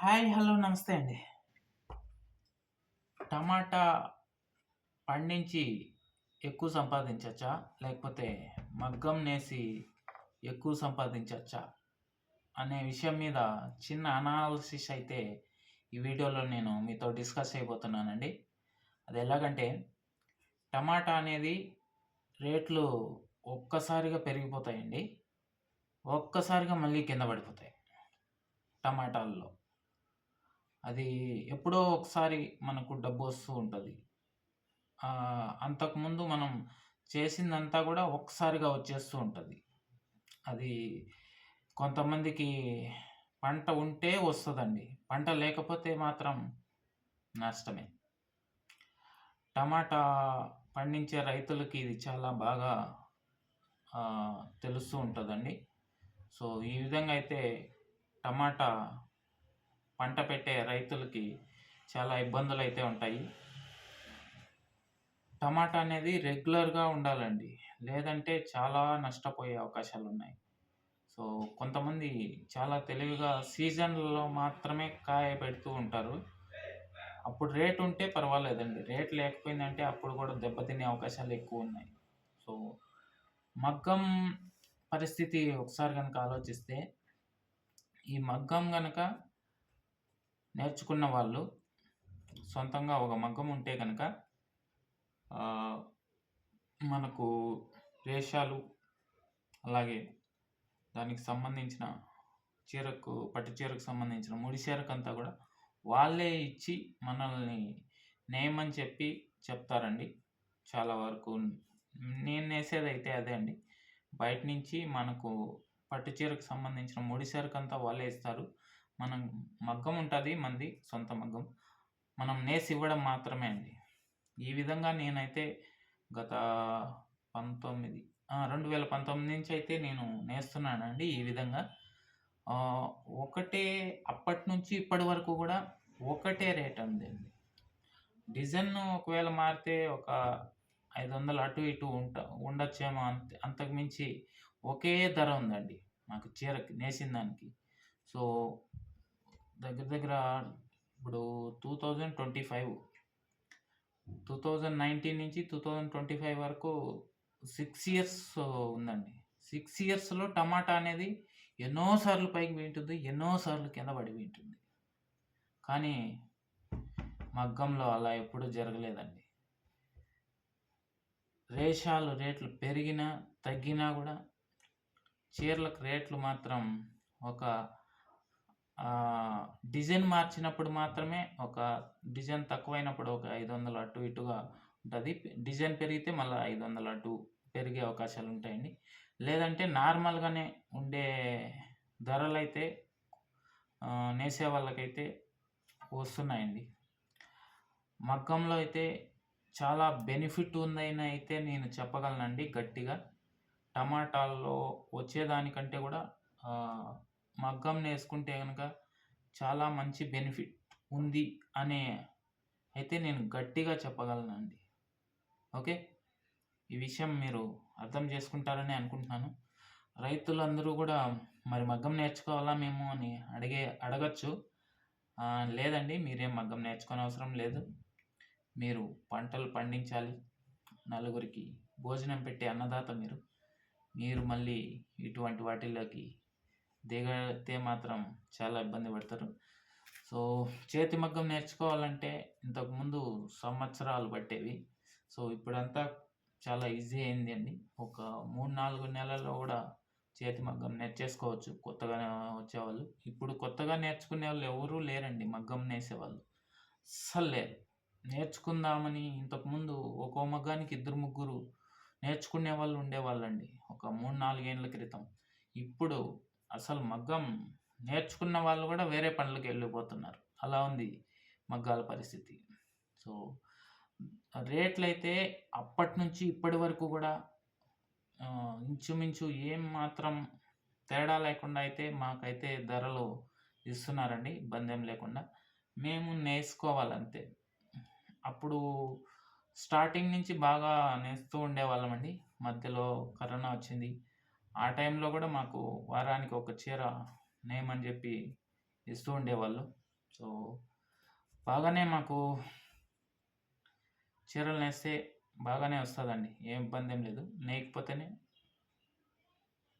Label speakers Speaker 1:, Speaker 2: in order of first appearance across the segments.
Speaker 1: Hi hello నమస్తే అండి. టమాటా పండించి ఎక్కువ సంపాదించవచ్చా లేకపోతే మగ్గం నేసి ఎక్కువ సంపాదించవచ్చా అనే విషయం మీద చిన్న అనాలసిస్ అయితే ఈ వీడియోలో నేను మీతో డిస్కస్ చేయబోతున్నానండి. అది ఎలాగంటే టమాటా అనేది రేట్లు ఒక్కసారిగా పెరిగిపోతాయండి. ఒక్కసారిగా మళ్ళీ కింద పడిపోతాయి టమాటాల్లో. అది ఎప్పుడో ఒకసారి మనకు డబ్బు వస్తూ ఉంటుంది. అంతకుముందు మనం చేసిందంతా కూడా ఒక్కసారిగా వచ్చేస్తూ ఉంటుంది. అది కొంతమందికి పంట ఉంటే వస్తుందండి. పంట లేకపోతే మాత్రం నష్టమే. టమాటా పండించే రైతులకి ఇది చాలా బాగా తెలుస్తూ ఉంటుందండి. సో ఈ విధంగా అయితే టమాటా పంట పెట్టే రైతులకి చాలా ఇబ్బందులు అయితే ఉంటాయి. టమాటా అనేది రెగ్యులర్గా ఉండాలండి. లేదంటే చాలా నష్టపోయే అవకాశాలు ఉన్నాయి సో కొంతమంది చాలా తెలివిగా సీజన్లలో మాత్రమే కాయ పెడుతూ ఉంటారు. అప్పుడు రేట్ ఉంటే పర్వాలేదండి. రేట్ లేకపోయిందంటే అప్పుడు కూడా దెబ్బతినే అవకాశాలు ఎక్కువ ఉన్నాయి సో మగ్గం పరిస్థితి ఒకసారి కనుక ఆలోచిస్తే ఈ మగ్గం కనుక నేర్చుకున్న వాళ్ళు సొంతంగా ఒక మగ్గం ఉంటే కనుక మనకు వేషాలు అలాగే దానికి సంబంధించిన చీరకు పట్టు చీరకు సంబంధించిన ముడి చీరకు అంతా కూడా వాళ్ళే ఇచ్చి మనల్ని నేయమని చెప్పి చెప్తారండి. చాలా వరకు నేను నేసేది అయితే అదే అండి. బయట నుంచి మనకు పట్టు చీరకు సంబంధించిన ముడి చీరకు అంతా వాళ్ళే ఇస్తారు. మనం మగ్గం ఉంటుంది మంది సొంత మగ్గం. మనం నేసి ఇవ్వడం మాత్రమే అండి. ఈ విధంగా నేనైతే గత పంతొమ్మిది రెండు వేల పంతొమ్మిది నుంచి అయితే నేను నేస్తున్నానండి ఈ విధంగా. ఒకటే అప్పటి నుంచి ఇప్పటి వరకు కూడా ఒకటే రేట్ ఉందండి డిజైన్ ఒకవేళ మారితే ఒక ఐదు వందలు అటు ఇటు ఉంట ఉండొచ్చేమో అంత అంతకుమించి ఒకే ధర ఉందండి. మాకు చీరకి నేసిన దానికి. సో దగ్గర దగ్గర ఇప్పుడు two thousand twenty five two thousand nineteen నుంచి టూ థౌజండ్ ట్వంటీ ఫైవ్ వరకు సిక్స్ ఇయర్స్ ఉందండి. సిక్స్ ఇయర్స్లో టమాటా అనేది ఎన్నోసార్లు పైకి వింటుంది ఎన్నోసార్లు కింద పడి వింటుంది. కానీ మగ్గంలో అలా ఎప్పుడూ జరగలేదండి. రేషాలు రేట్లు పెరిగినా తగ్గినా కూడా చీరలకు రేట్లు మాత్రం ఒక డిజైన్ మార్చినప్పుడు మాత్రమే ఒక డిజైన్ తక్కువైనప్పుడు ఒక ఐదు వందలు అటు ఇటుగా ఉంటుంది. డిజైన్ పెరిగితే మళ్ళీ ఐదు వందలు అటు పెరిగే అవకాశాలు ఉంటాయండి. లేదంటే నార్మల్గానే ఉండే ధరలు అయితే నేసే వాళ్ళకైతే వస్తున్నాయండి. మగ్గంలో అయితే చాలా బెనిఫిట్ ఉందని అయితే నేను చెప్పగలనండి గట్టిగా. టమాటాల్లో వచ్చేదానికంటే కూడా మగ్గం నేసుకుంటే కనుక చాలా మంచి బెనిఫిట్ ఉంది అనే అయితే నేను గట్టిగా చెప్పగలనండి. ఓకే? ఈ విషయం మీరు అర్థం చేసుకుంటారని అనుకుంటున్నాను. రైతులందరూ కూడా మరి మగ్గం నేర్చుకోవాలా మేము అని అడిగే అడగచ్చు. లేదండి మీరేం మగ్గం నేర్చుకోని అవసరం లేదు. మీరు పంటలు పండించాలి. నలుగురికి భోజనం పెట్టే అన్నదాత మీరు. మీరు మళ్ళీ ఇటువంటి వాటిల్లోకి దిగితే మాత్రం చాలా ఇబ్బంది పడతారు. సో చేతి మగ్గం నేర్చుకోవాలంటే ఇంతకుముందు సంవత్సరాలు పట్టేవి. సో ఇప్పుడంతా చాలా ఈజీ అయింది అండి. ఒక మూడు నాలుగు నెలల్లో కూడా చేతి మగ్గం నేర్చేసుకోవచ్చు కొత్తగా వచ్చేవాళ్ళు. ఇప్పుడు కొత్తగా నేర్చుకునే వాళ్ళు ఎవరూ లేరండి మగ్గం నేసేవాళ్ళు. అస్సలు లేరు. నేర్చుకుందామని ఇంతకుముందు ఒక్కో మగ్గానికి ఇద్దరు ముగ్గురు నేర్చుకునే వాళ్ళు ఉండేవాళ్ళండి. ఒక మూడు నాలుగేళ్ళ క్రితం. ఇప్పుడు అసలు మగ్గం నేర్చుకున్న వాళ్ళు కూడా వేరే పనులకు వెళ్ళిపోతున్నారు. అలా ఉంది మగ్గాల పరిస్థితి. సో రేట్లు అయితే అప్పటి నుంచి ఇప్పటి వరకు కూడా ఇంచుమించు ఏం మాత్రం తేడా లేకుండా అయితే మాకైతే ధరలు ఇస్తున్నారండి ఇబ్బందేం లేకుండా. మేము నేర్చుకోవాలంతే అప్పుడు స్టార్టింగ్ నుంచి బాగా నేస్తూ ఉండేవాళ్ళమండి. మధ్యలో కరోనా వచ్చింది. ఆ టైంలో కూడా మాకు వారానికి ఒక చీర నేయమని చెప్పి ఇస్తూ ఉండేవాళ్ళు. సో బాగానే మాకు చీరలు నేస్తే బాగానే వస్తుందండి. ఏం ఇబ్బంది ఏం లేదు. నేయకపోతేనే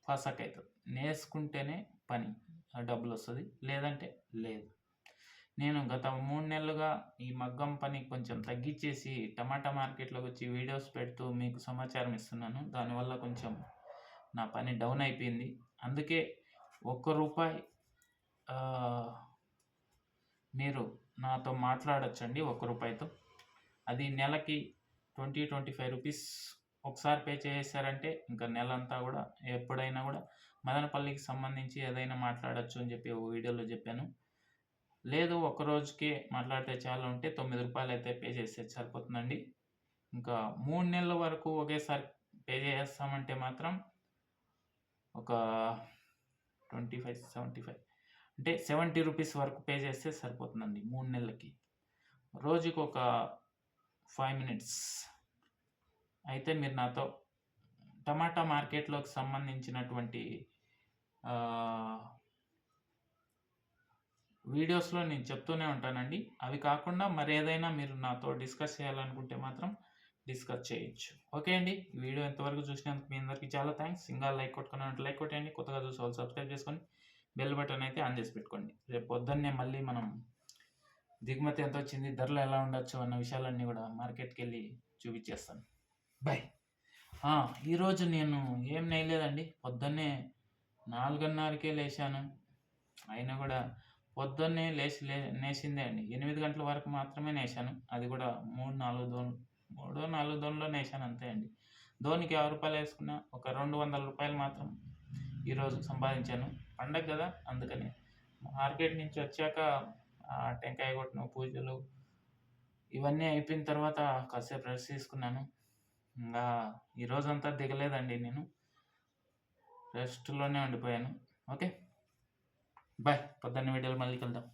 Speaker 1: ఫసక్ అవుతుంది నేసుకుంటేనే పని. ఆ డబ్బులు వస్తుంది. లేదంటే లేదు. నేను గత మూడు నెలలుగా ఈ మగ్గం పని కొంచెం తగ్గించేసి టమాటా మార్కెట్లోకి వచ్చి వీడియోస్ పెడుతూ మీకు సమాచారం ఇస్తున్నాను. దానివల్ల కొంచెం నా పని డౌన్ అయిపోయింది. అందుకే ఒక్క రూపాయి మీరు నాతో మాట్లాడొచ్చండి ఒక్క రూపాయితో. అది నెలకి ట్వంటీ ట్వంటీ ఫైవ్ రూపీస్ ఒకసారి పే చేసేసారంటే ఇంకా నెల అంతా కూడా ఎప్పుడైనా కూడా మదనపల్లికి సంబంధించి ఏదైనా మాట్లాడొచ్చు అని చెప్పి ఓ వీడియోలో చెప్పాను. లేదు ఒక రోజుకే మాట్లాడితే చాలా ఉంటే తొమ్మిది రూపాయలు అయితే పే చేస్తే సరిపోతుందండి. ఇంకా మూడు నెలల వరకు ఒకేసారి పే చేస్తామంటే మాత్రం ఒక ట్వంటీ ఫైవ్ సెవెంటీ ఫైవ్. అంటే సెవెంటీ రూపీస్ వరకు పే చేస్తే సరిపోతుందండి మూడు నెలలకి. రోజుకి ఒక ఫైవ్ మినిట్స్. అయితే మీరు నాతో టమాటా మార్కెట్లోకి సంబంధించినటువంటి వీడియోస్లో నేను చెప్తూనే ఉంటానండి. అవి కాకుండా మరి ఏదైనా మీరు నాతో డిస్కస్ చేయాలనుకుంటే మాత్రం డిస్కస్ చేయొచ్చు. ఓకే అండి? ఈ వీడియో ఎంతవరకు చూసినందుకు మీ అందరికీ చాలా థ్యాంక్స్. ఇంకా లైక్ కొట్టుకున్నట్టు లైక్ కొట్టండి కొత్తగా చూసే వాళ్ళు సబ్స్క్రైబ్ చేసుకొని బెల్ బటన్ అయితే ఆన్ చేసి పెట్టుకోండి. రేపు పొద్దున్నే మళ్ళీ మనం దిగుమతి ఎంత వచ్చింది ధరలు ఎలా ఉండొచ్చు అన్న విషయాలన్నీ కూడా మార్కెట్కి వెళ్ళి చూపించేస్తాను. బాయ్ ఈరోజు నేను ఏం నేయలేదండి. పొద్దున్నే నాలుగున్నరకే లేచాను. అయినా కూడా పొద్దున్నే లేచి లే నేసిందే అండి. ఎనిమిది గంటల వరకు మాత్రమే నేసాను అది కూడా మూడు నాలుగు దోన్ మూడో నాలుగు దోన్లో నేసాను అంతే అండి. ధోనికి యాభై రూపాయలు వేసుకున్నా ఒక రెండు వందల రూపాయలు మాత్రం ఈరోజు సంపాదించాను. పండగ కదా అందుకని. మార్కెట్ నుంచి వచ్చాక ఆ టెంకాయ కొట్టిన పూజలు ఇవన్నీ అయిపోయిన తర్వాత కాసేపు రెస్ట్ తీసుకున్నాను. ఇంకా ఈరోజంతా దిగలేదండి నేను. రెస్ట్లోనే ఉండిపోయాను. ఓకే? బాయ్ పొద్దున్న వీడియోలు మళ్ళీ కలుద్దాం.